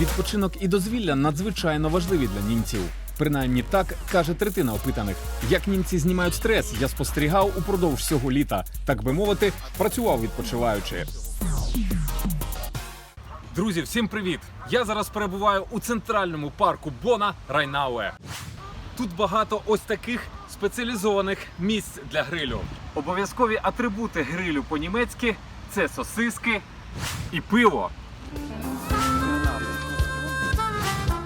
Відпочинок і дозвілля надзвичайно важливі для німців. Принаймні так каже третина опитаних. Як німці знімають стрес, я спостерігав упродовж всього літа. Так би мовити, працював відпочиваючи. Друзі, всім привіт! Я зараз перебуваю у центральному парку Бона Райнауе. Тут багато ось таких спеціалізованих місць для грилю. Обов'язкові атрибути грилю по-німецьки це сосиски і пиво.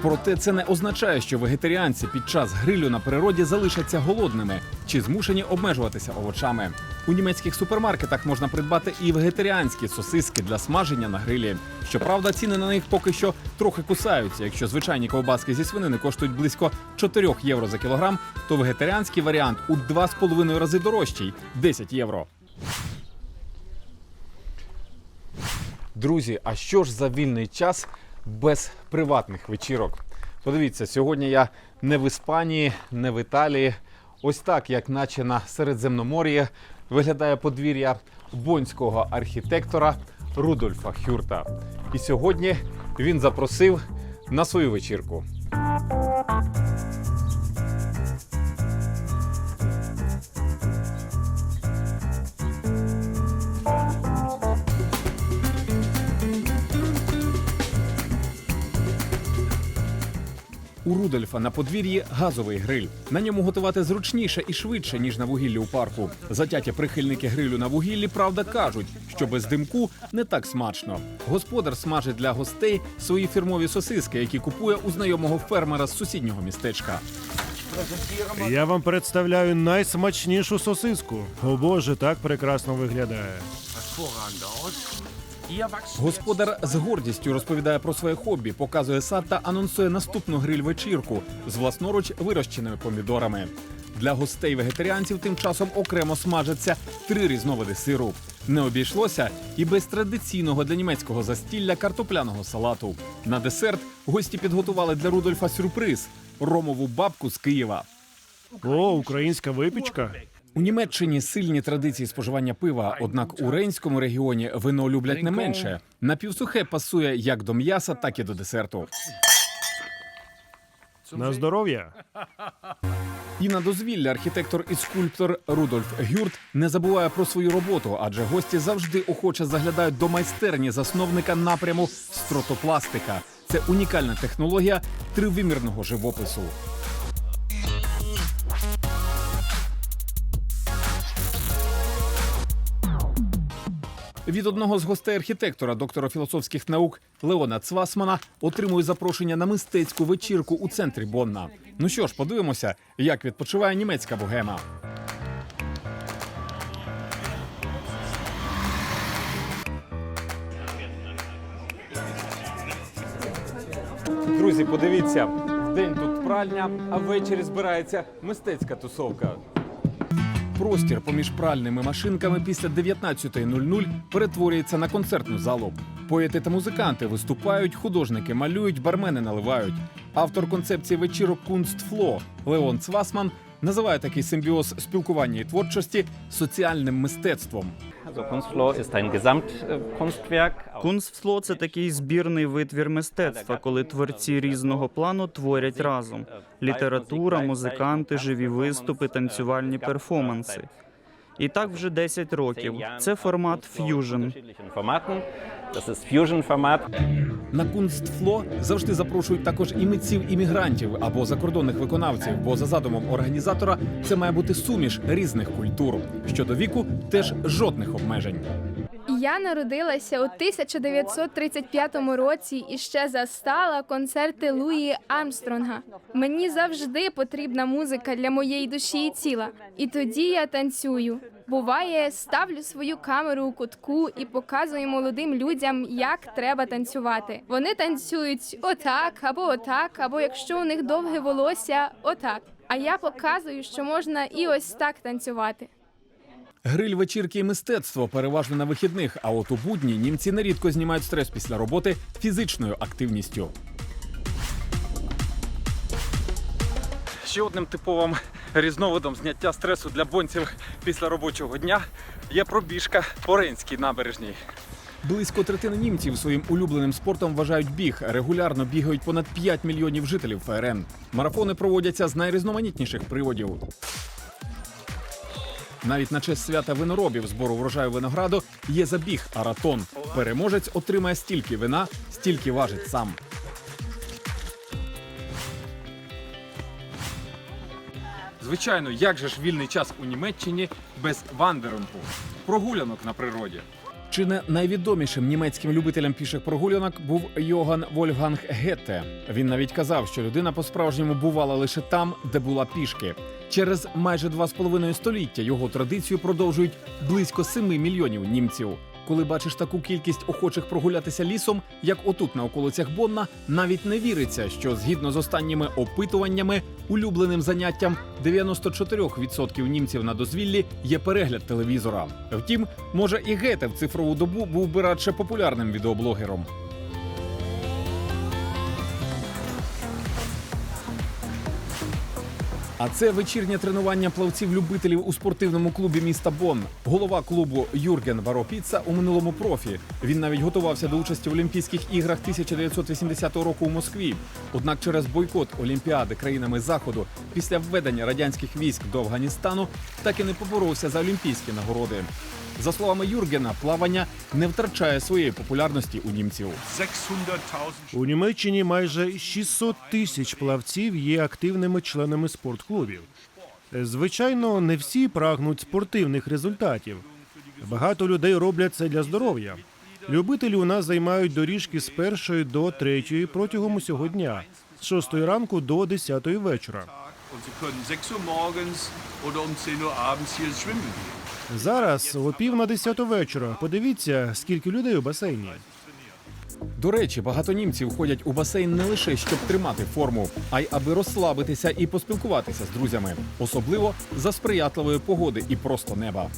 Проте це не означає, що вегетаріанці під час грилю на природі залишаться голодними чи змушені обмежуватися овочами. У німецьких супермаркетах можна придбати і вегетаріанські сосиски для смаження на грилі. Щоправда, ціни на них поки що трохи кусаються. Якщо звичайні ковбаски зі свинини коштують близько 4 євро за кілограм, то вегетаріанський варіант у 2,5 рази дорожчий 10 євро. Друзі, а що ж за вільний час без приватних вечірок? Подивіться, сьогодні я не в Іспанії, не в Італії. Ось так, як наче на Середземномор'ї, виглядає подвір'я бонського архітектора Рудольфа Хюрта. І сьогодні він запросив на свою вечірку. У Рудольфа на подвір'ї газовий гриль. На ньому готувати зручніше і швидше, ніж на вугіллі у парку. Затяті прихильники грилю на вугіллі, правда, кажуть, що без димку не так смачно. Господар смажить для гостей свої фірмові сосиски, які купує у знайомого фермера з сусіднього містечка. Я вам представляю найсмачнішу сосиску. О боже, так прекрасно виглядає. Господар з гордістю розповідає про своє хобі, показує сад та анонсує наступну гриль-вечірку з власноруч вирощеними помідорами. Для гостей вегетаріанців тим часом окремо смажаться три різновиди сиру. Не обійшлося і без традиційного для німецького застілля картопляного салату. На десерт гості підготували для Рудольфа сюрприз ромову бабку з Києва. О, українська випічка. У Німеччині сильні традиції споживання пива, однак у Рейнському регіоні вино люблять не менше. Напівсухе пасує як до м'яса, так і до десерту. На здоров'я. І на дозвілля архітектор і скульптор Рудольф Гюрт не забуває про свою роботу, адже гості завжди охоче заглядають до майстерні засновника напряму стротопластика. Це унікальна технологія тривимірного живопису. Від одного з гостей архітектора, доктора філософських наук Леона Цвасмана, отримує запрошення на мистецьку вечірку у центрі Бонна. Ну що ж, подивимося, як відпочиває німецька богема. Друзі, подивіться, день тут пральня, а ввечері збирається мистецька тусовка. Простір поміж пральними машинками після 19.00 перетворюється на концертну залу. Поети та музиканти виступають, художники малюють, бармени наливають. Автор концепції вечірок Кунстфло Леон Цвасман називає такий симбіоз спілкування і творчості соціальним мистецтвом. Кунстфло це такий збірний витвір мистецтва, коли творці різного плану творять разом: література, музиканти, живі виступи, танцювальні перформанси. І так вже 10 років. Це формат ф'южн. Fusion-Format. На Кунстфло завжди запрошують також і митців іммігрантів або закордонних виконавців, бо за задумом організатора це має бути суміш різних культур. Щодо віку, теж жодних обмежень. Я народилася у 1935 році і ще застала концерти Луї Армстронга. Мені завжди потрібна музика для моєї душі і тіла. І тоді я танцюю. Буває, ставлю свою камеру у кутку і показую молодим людям, як треба танцювати. Вони танцюють отак або отак, або якщо у них довге волосся, отак. А я показую, що можна і ось так танцювати. Гриль, вечірки і мистецтво переважно на вихідних. А от у будні німці нерідко знімають стрес після роботи фізичною активністю. Ще одним типовим різновидом зняття стресу для бонців після робочого дня є пробіжка по Рейнській набережній. Близько третини німців своїм улюбленим спортом вважають біг. Регулярно бігають понад 5 мільйонів жителів ФРН. Марафони проводяться з найрізноманітніших приводів. Навіть на честь свята виноробів збору врожаю винограду є забіг аратон. Переможець отримає стільки вина, стільки важить сам. Звичайно, як же ж вільний час у Німеччині без вандерунку, прогулянок на природі. Чи не найвідомішим німецьким любителем піших прогулянок був Йоган Вольфганг Гетте. Він навіть казав, що людина по-справжньому бувала лише там, де була пішки. Через майже два з половиною століття його традицію продовжують близько 7 мільйонів німців. Коли бачиш таку кількість охочих прогулятися лісом, як отут на околицях Бонна, навіть не віриться, що згідно з останніми опитуваннями, улюбленим заняттям 94% німців на дозвіллі є перегляд телевізора. Втім, може і Гете в цифрову добу був би радше популярним відеоблогером. А це вечірнє тренування плавців-любителів у спортивному клубі міста Бонн. Голова клубу Юрген Варопіца у минулому профі. Він навіть готувався до участі в Олімпійських іграх 1980 року у Москві. Однак через бойкот Олімпіади країнами заходу після введення радянських військ до Афганістану так і не поборовся за олімпійські нагороди. За словами Юргена, плавання не втрачає своєї популярності у німців. 600.000 У Німеччині майже 600 тисяч плавців є активними членами спортклубів. Звичайно, не всі прагнуть спортивних результатів. Багато людей роблять це для здоров'я. Любителі у нас займають доріжки з першої до третьої протягом усього дня, з 6 ранку до 10 вечора. Und sie können 6 Uhr morgens oder 10 Uhr abends hier schwimmen gehen. Зараз о пів на 10 вечора. Подивіться, скільки людей у басейні. До речі, багато німців ходять у басейн не лише щоб тримати форму, а й аби розслабитися і поспілкуватися з друзями, особливо за сприятливої погоди і просто неба.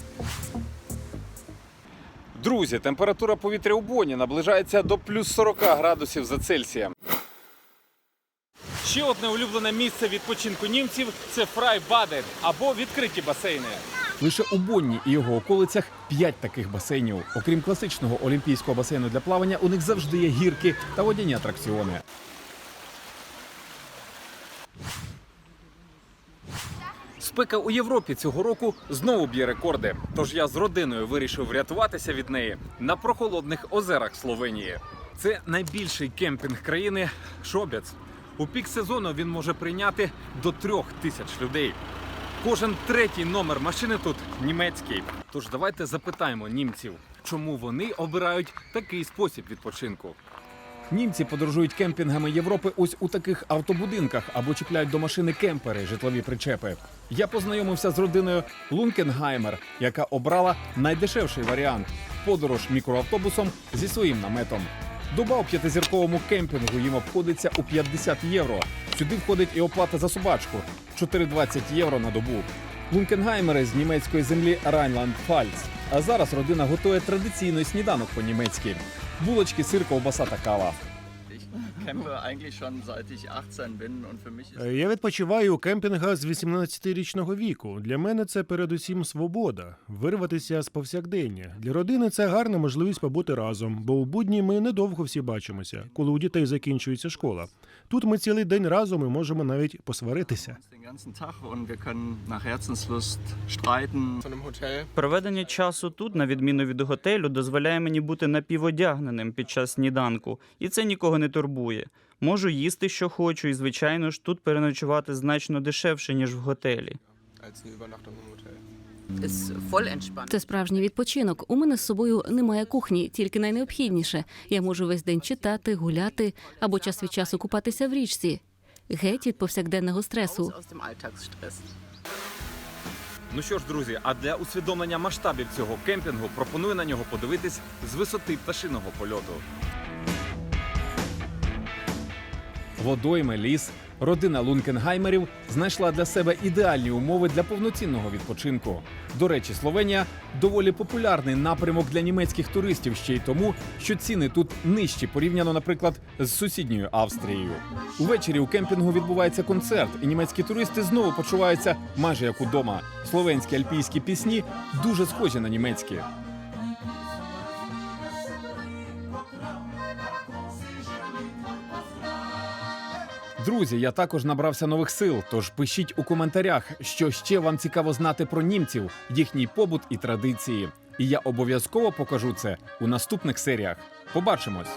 Друзі, температура повітря у Боні наближається до плюс 40 градусів за Цельсієм. Ще одне улюблене місце відпочинку німців це Фрайбаден або відкриті басейни. Лише у Бонні і його околицях п'ять таких басейнів. Окрім класичного олімпійського басейну для плавання, у них завжди є гірки та водяні атракціони. Спека у Європі цього року знову б'є рекорди. Тож я з родиною вирішив врятуватися від неї на прохолодних озерах Словенії. Це найбільший кемпінг країни Шобяц. У пік сезону він може прийняти до трьох тисяч людей. Кожен третій номер машини тут німецький. Тож давайте запитаємо німців, чому вони обирають такий спосіб відпочинку. Німці подорожують кемпінгами Європи ось у таких автобудинках або чіпляють до машини кемпери, житлові причепи. Я познайомився з родиною Лункенгаймер, яка обрала найдешевший варіант подорож мікроавтобусом зі своїм наметом. Доба у п'ятизірковому кемпінгу їм обходиться у 50 євро. Сюди входить і оплата за собачку 4,20 євро на добу. Лункенгаймери з німецької землі Райнланд-Фальц. А зараз родина готує традиційний сніданок по-німецьки: булочки, сир, ковбаса та кава. Ich campe eigentlich schon seit ich 18 bin und für mich ist Е, Я відпочиваю у кемпінгах з 18-річного віку. Для мене це передусім свобода, вирватися з повсякдення. Для родини це гарна можливість побути разом, бо у будні ми недовго всі бачимося, коли у дітей закінчується школа. Тут ми цілий день разом і можемо навіть посваритися. Проведення часу тут, на відміну від готелю, дозволяє мені бути напіводягненим під час сніданку, і це нікого не турбує. Можу їсти, що хочу, і звичайно ж тут переночувати значно дешевше ніж в готелі. Це справжній відпочинок. У мене з собою немає кухні, тільки найнеобхідніше. Я можу весь день читати, гуляти або час від часу купатися в річці. Геть від повсякденного стресу. Ну що ж, друзі, а для усвідомлення масштабів цього кемпінгу пропоную на нього подивитись з висоти пташиного польоту. Водойми, ліс, родина Лункенгаймерів знайшла для себе ідеальні умови для повноцінного відпочинку. До речі, Словенія доволі популярний напрямок для німецьких туристів ще й тому, що ціни тут нижчі порівняно, наприклад, з сусідньою Австрією. Увечері у кемпінгу відбувається концерт, і німецькі туристи знову почуваються майже як удома. Словенські альпійські пісні дуже схожі на німецькі. Друзі, я також набрався нових сил. Тож пишіть у коментарях, що ще вам цікаво знати про німців, їхній побут і традиції. І я обов'язково покажу це у наступних серіях. Побачимось!